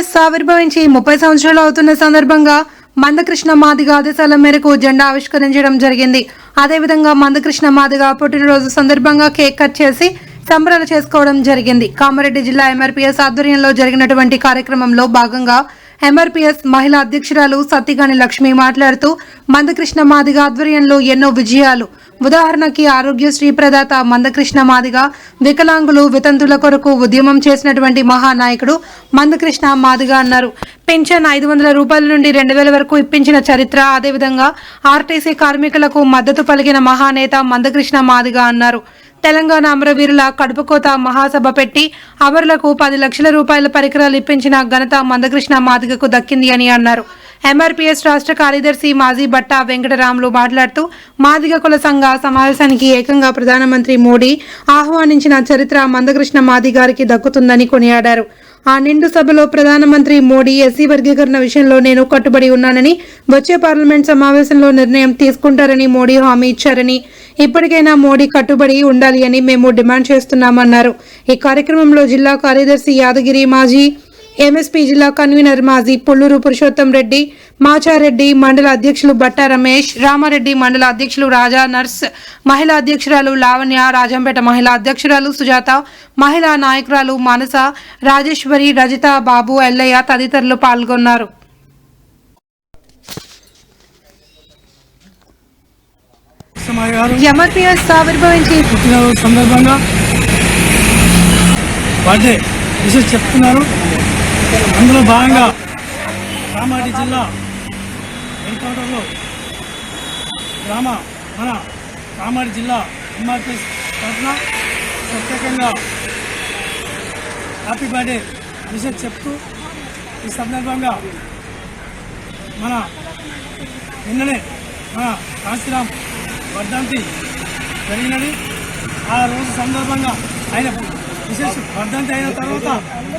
కాంగ్రెస్ ఆవిర్భవించి ముప్పై సంవత్సరాలు అవుతున్న సందర్భంగా మందకృష్ణ మాదిగ ఆదేశాల మేరకు జెండా ఆవిష్కరించడం జరిగింది. అదేవిధంగా మందకృష్ణ మాదిగ పుట్టినరోజు సందర్భంగా కేక్ కట్ చేసి సంబరాలు చేసుకోవడం జరిగింది. కామారెడ్డి జిల్లా ఎంఆర్పీఎస్ ఆధ్వర్యంలో జరిగినటువంటి కార్యక్రమంలో భాగంగా ఎంఆర్పీఎస్ మహిళా అధ్యక్షురాలు సత్తిగాని లక్ష్మి మాట్లాడుతూ మందకృష్ణ మాదిగ ఆధ్వర్యంలో ఎన్నో విజయాలు ఉదాహరణకి ఆరోగ్యశ్రీ ప్రదాత మందకృష్ణ మాదిగ వికలాంగులు వితంతుల కొరకు ఉద్యమం చేసినటువంటి మహానాయకుడు మందకృష్ణ మాదిగ అన్నారు. పెన్షన్ ఐదు వందల రూపాయల నుండి రెండు వేల వరకు ఇప్పించిన చరిత్ర అదేవిధంగా ఆర్టీసీ కార్మికులకు మద్దతు పలికిన మహానేత మందకృష్ణ మాదిగ అన్నారు. తెలంగాణ అమరవీరుల కడుపుకోత మహాసభ పెట్టి అమరులకు పది లక్షల రూపాయల పరికరాలు ఇప్పించిన ఘనత మందకృష్ణ మాదిగకు దక్కింది అని అన్నారు. ఎంఆర్పీఎస్ రాష్ట్ర కార్యదర్శి మాజీ బట్టా వెంకటరాములు మాట్లాడుతూ మాదిగ కుల సంఘ సమావేశానికి ఏకంగా ప్రధానమంత్రి మోడీ ఆహ్వానించిన చరిత్ర మందకృష్ణ మాది గారికి దక్కుతుందని కొనియాడారు. ఆ నిండు సభలో ప్రధానమంత్రి మోడీ ఎస్సీ వర్గీకరణ విషయంలో నేను కట్టుబడి ఉన్నానని వచ్చే పార్లమెంట్ సమావేశంలో నిర్ణయం తీసుకుంటారని మోడీ హామీ ఇచ్చారని ఇప్పటికైనా మోడీ కట్టుబడి ఉండాలి అని మేము డిమాండ్ చేస్తున్నామన్నారు. ఈ కార్యక్రమంలో జిల్లా కార్యదర్శి యాదగిరి మాజీ ఎంఎస్పీ జిల్లా కన్వీనర్ మాజీ పుల్లూరు పురుషోత్తం రెడ్డి మాచారెడ్డి మండల అధ్యక్షులు బట్ట రమేష్ రామారెడ్డి మండల అధ్యక్షులు రాజా నర్స్ మహిళా అధ్యక్షురాలు లావణ్య రాజంపేట మహిళా అధ్యక్షురాలు సుజాత మహిళా నాయకురాలు మానస రాజేశ్వరి రజిత బాబు ఎల్లయ్య తదితరులు పాల్గొన్నారు. కృష్ణమాయ గారు ఎంఆర్పీఎస్ ఆవిర్భవించి. పుట్టినరోజు సందర్భంగా బర్త్డే. విషయం చెప్తున్నారు. అందులో భాగంగా కామారెడ్డి జిల్లా ఎన్కౌంటర్లో గ్రామ మన కామారెడ్డి జిల్లా ఎంఆర్పిఎస్ తరఫున ప్రత్యేకంగా హ్యాపీ బర్త్డే విషయం చెప్తూ ఈ సందర్భంగా మన నిన్ననే మన కాశీరామ్ వర్ధంతి జరిగినది. ఆ రోజు సందర్భంగా ఆయన విశేషం. వర్ధంతి అయిన తర్వాత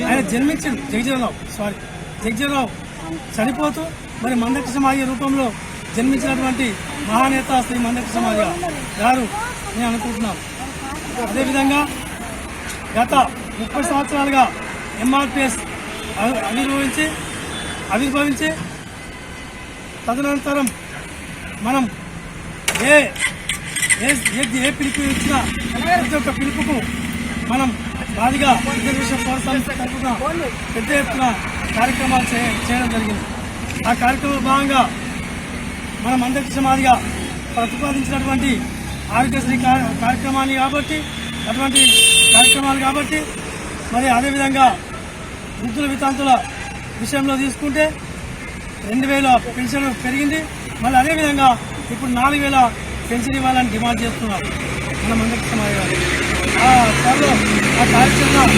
ఆయన జన్మించింది జగజీవరావు సారీ జగజీవరావు చనిపోతూ మరి మందకృష్ణ సమాజ రూపంలో జన్మించినటువంటి మహానేత శ్రీ మందకృష్ణ సమాజ గారు నేను అనుకుంటున్నాను. అదేవిధంగా గత ముప్పై సంవత్సరాలుగా ఎంఆర్పిఎస్ ఆవిర్భవించి ఆవిర్భవించి తదనంతరం మనం ఏ ఏ ఏ- ఏ పిలుపు ఇచ్చినా ప్రతి ఒక్క పిలుపుకు మనం బాదిగా రిజర్వేషన్ పోరాటం తరఫున పెద్ద ఎత్తున కార్యక్రమాలు చేయడం జరిగింది. ఆ కార్యక్రమంలో భాగంగా మనం అందరికీ మాదిగా ప్రతిపాదించినటువంటి ఆరోగ్యశ్రీ కార్య- కార్యక్రమాన్ని కాబట్టి అటువంటి కార్యక్రమాలు కాబట్టి మరి అదేవిధంగా వృద్ధుల వితాంతుల విషయంలో తీసుకుంటే రెండు వేల పెన్షన్ పెరిగింది. మళ్ళీ అదేవిధంగా ఇప్పుడు నాలుగు వేల పెన్షన్ ఇవ్వాలని డిమాండ్ చేస్తున్నారు. మనం అందరికీ సమాధానం త్వరలో ఆ కార్యక్రమం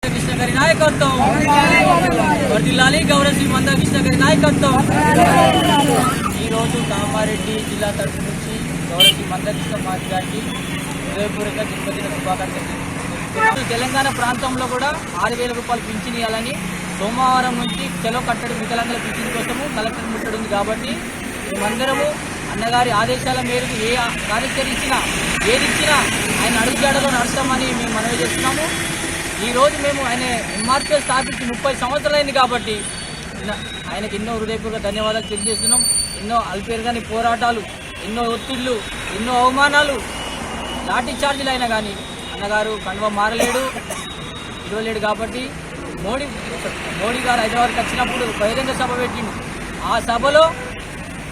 మన కృష్ణ గారి నాయకత్వం. వర్దిల్లాలి గౌరవ మందకృష్ణ గారి నాయకత్వం. ఈ కామారెడ్డి జిల్లా తరఫు నుంచి గౌరవ శ్రీ మందకృష్ణ మాది గారికి హృదయపూర్వక జన్మదిన శుభాకాంక్షలు తెలంగాణ ప్రాంతంలో కూడా ఆరు వేల రూపాయలు పింఛన్ ఇవ్వాలని సోమవారం నుంచి చెలో కట్టడి వికలాంగుల పింఛన్ కోసము కలెక్టర్ ముట్టడి ఉంది కాబట్టి మేమందరము అన్నగారి ఆదేశాల మేరకు ఏ కార్యక్రమం ఇచ్చినా ఏది ఇచ్చినా ఆయన అడుగుజాడలో నడుస్తామని మేము మనవి చేస్తున్నాము. ఈరోజు మేము ఆయన ఎంఆర్పీఎస్ స్థాపించి ముప్పై సంవత్సరాలైంది కాబట్టి ఇన్న- ఆయనకి ఎన్నో హృదయపూర్వక ధన్యవాదాలు తెలియజేస్తున్నాం. ఎన్నో అల్పేరుగాని పోరాటాలు ఎన్నో ఒత్తిళ్ళు ఎన్నో అవమానాలు లాఠీ చార్జీలు అయినా కానీ అన్నగారు కండువ మారలేడు ఇవ్వలేడు కాబట్టి మోడీ మోడీ గారు హైదరాబాద్కి వచ్చినప్పుడు బహిరంగ సభ పెట్టిండు. ఆ సభలో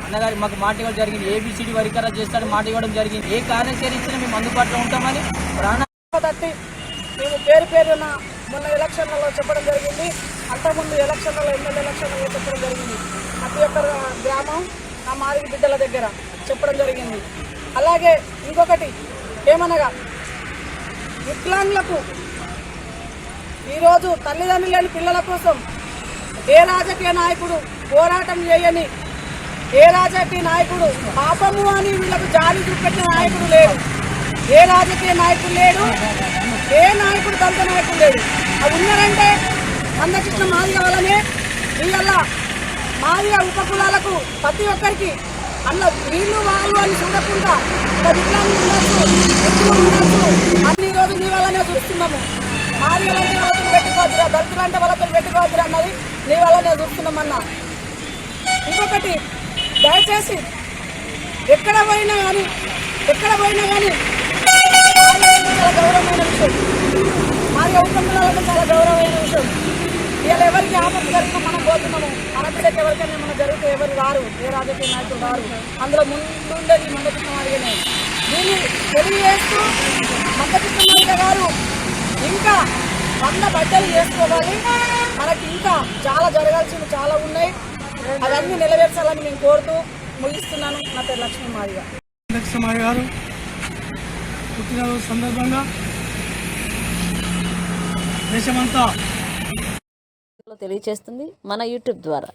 అన్నగారి మాకు మాట ఇవ్వడం జరిగింది. ఏబిసిడి వరికరా చేస్తాడు మాట ఇవ్వడం జరిగింది. ఏ కారణం ఇచ్చినా మేము అందుబాటులో ఉంటామని ప్రాణ తట్టి మేము పేరు పేరున మొన్న ఎలక్షన్లలో చెప్పడం జరిగింది. అంతకుముందు ఎలక్షన్లలో ఎమ్మెల్యే ఎలక్షన్లలో చెప్పడం జరిగింది. ప్రతి ఒక్క గ్రామం ఆ మాదిరి బిడ్డల దగ్గర చెప్పడం జరిగింది. అలాగే ఇంకొకటి ఏమనగా వికలాంగులకు ఈరోజు తల్లిదండ్రులు లేని పిల్లల కోసం ఏ రాజకీయ నాయకుడు పోరాటం చేయని ఏ రాజకీయ నాయకుడు? పాపము అని వీళ్ళకు జాలి చూపెట్టిన నాయకుడు లేడు. ఏ రాజకీయ నాయకుడు లేడు? ఏ నాయకుడు దళిత నాయకుడు లేడు. అవి ఉన్నారంటే అందకృష్ణ మాదిగ వల్లనే వీళ్ళ మాదిగ ఉపకులాలకు ప్రతి ఒక్కరికి అందులో వీళ్ళు వాళ్ళు అని చూడకుండా ఒక విగ్రహాన్ని ఉండొచ్చు ఉండొచ్చు. అన్ని రోజు నీ వల్లనే చూస్తున్నాము. మాదిగలంటే వాళ్ళతో పెట్టుకోవద్దురా దళితులంటే వాళ్ళతో పెట్టుకోవద్దురా అన్నది నీ వల్లనే చూస్తున్నామన్నా. ఇంకొకటి దయచేసి ఎక్కడ పోయినా కానీ ఎక్కడ పోయినా కానీ చాలా గౌరవమైన విషయం. మాది ఉపకులాలకు చాలా గౌరవమైన విషయం. వీళ్ళు ఎవరికి ఆపద జరిగినా మనం పోతున్నాము మన బిడ్డకి ఎవరికైనా మనం జరిగితే ఎవరు రారు ఏ రాజకీయ నాయకులు రారు అందులో ముందుండేది మందకృష్ణ మాదిగనే దీన్ని తెలియజేస్తూ మందకృష్ణ గారు ఇంకా వంద బట్టలు చేసుకోవాలి మనకి ఇంకా చాలా జరగాల్సినవి చాలా ఉన్నాయి. అవన్నీ నెరవేర్చాలని నేను కోరుతూ ముగిస్తున్నాను. నా పేరు లక్ష్మీ మాదిగ. లక్ష్మయ్య గారు పుట్టినరోజు సందర్భంగా దేశమంతా తెలియచేస్తుంది మన యూట్యూబ్ ద్వారా.